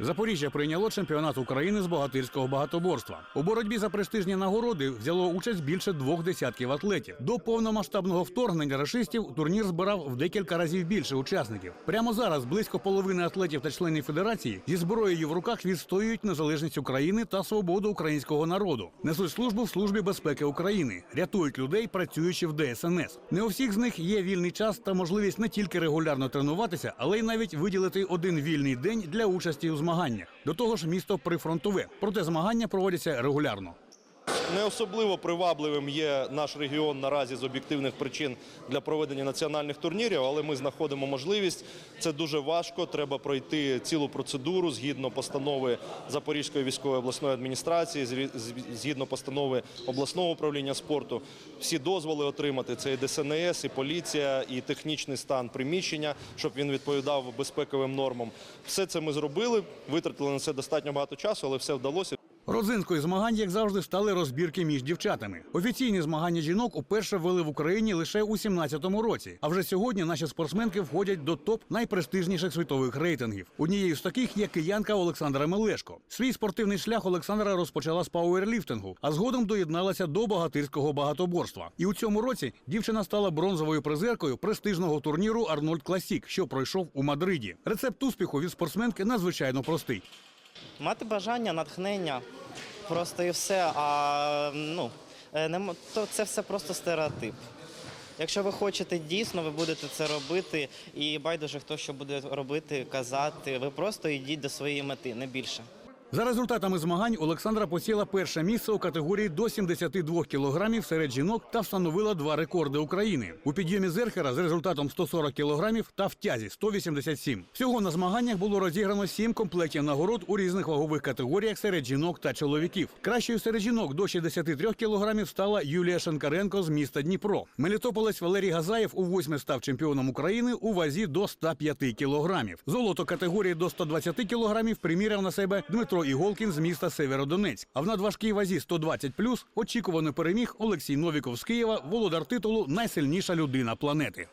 Запоріжжя прийняло чемпіонат України з богатирського багатоборства. У боротьбі за престижні нагороди взяло участь більше двох десятків атлетів. До повномасштабного вторгнення рашистів турнір збирав в декілька разів більше учасників. Прямо зараз близько половини атлетів та членів федерації зі зброєю в руках відстоюють незалежність України та свободу українського народу. Несуть службу в службі безпеки України, рятують людей, працюючи в ДСНС. Не у всіх з них є вільний час та можливість не тільки регулярно тренуватися, але й навіть виділити один вільний день для участі у змаганнях. До того ж, місто прифронтове, проте змагання проводяться регулярно. Не особливо привабливим є наш регіон наразі з об'єктивних причин для проведення національних турнірів, але ми знаходимо можливість. Це дуже важко. Треба пройти цілу процедуру згідно постанови Запорізької військової обласної адміністрації, згідно постанови обласного управління спорту. Всі дозволи отримати це і ДСНС, і поліція, і технічний стан приміщення, щоб він відповідав безпековим нормам. Все це ми зробили, витратили на це достатньо багато часу, але все вдалося. Родзинкою змагань, як завжди, стали розбірки між дівчатами. Офіційні змагання жінок уперше ввели в Україні лише у 17-му році. А вже сьогодні наші спортсменки входять до топ найпрестижніших світових рейтингів. Однією з таких є киянка Олександра Мелешко. Свій спортивний шлях Олександра розпочала з пауерліфтингу, а згодом доєдналася до богатирського багатоборства. І у цьому році дівчина стала бронзовою призеркою престижного турніру Арнольд Класік, що пройшов у Мадриді. Рецепт успіху від спортсменки надзвичайно простий. Мати бажання, натхнення, просто і все. А ну, е, не то це все просто стереотип. Якщо ви хочете дійсно, ви будете це робити, і байдуже хто що буде робити, казати. Ви просто йдіть до своєї мети, не більше. За результатами змагань Олександра посіла перше місце у категорії до 72 кілограмів серед жінок та встановила два рекорди України у підйомі зерхера з результатом 140 кілограмів та в тязі 187. Всього на змаганнях було розіграно сім комплектів нагород у різних вагових категоріях серед жінок та чоловіків. Кращою серед жінок до 63 кілограмів стала Юлія Шенкаренко з міста Дніпро. Мелітополець Валерій Газаєв у восьме став чемпіоном України у вазі до 105 кілограмів. Золото категорії до 120 кілограмів приміряв на себе Іголкін з міста Северодонецьк. А в надважкій вазі 120 очікувано переміг Олексій Новіков з Києва, володар титулу Найсильніша людина планети.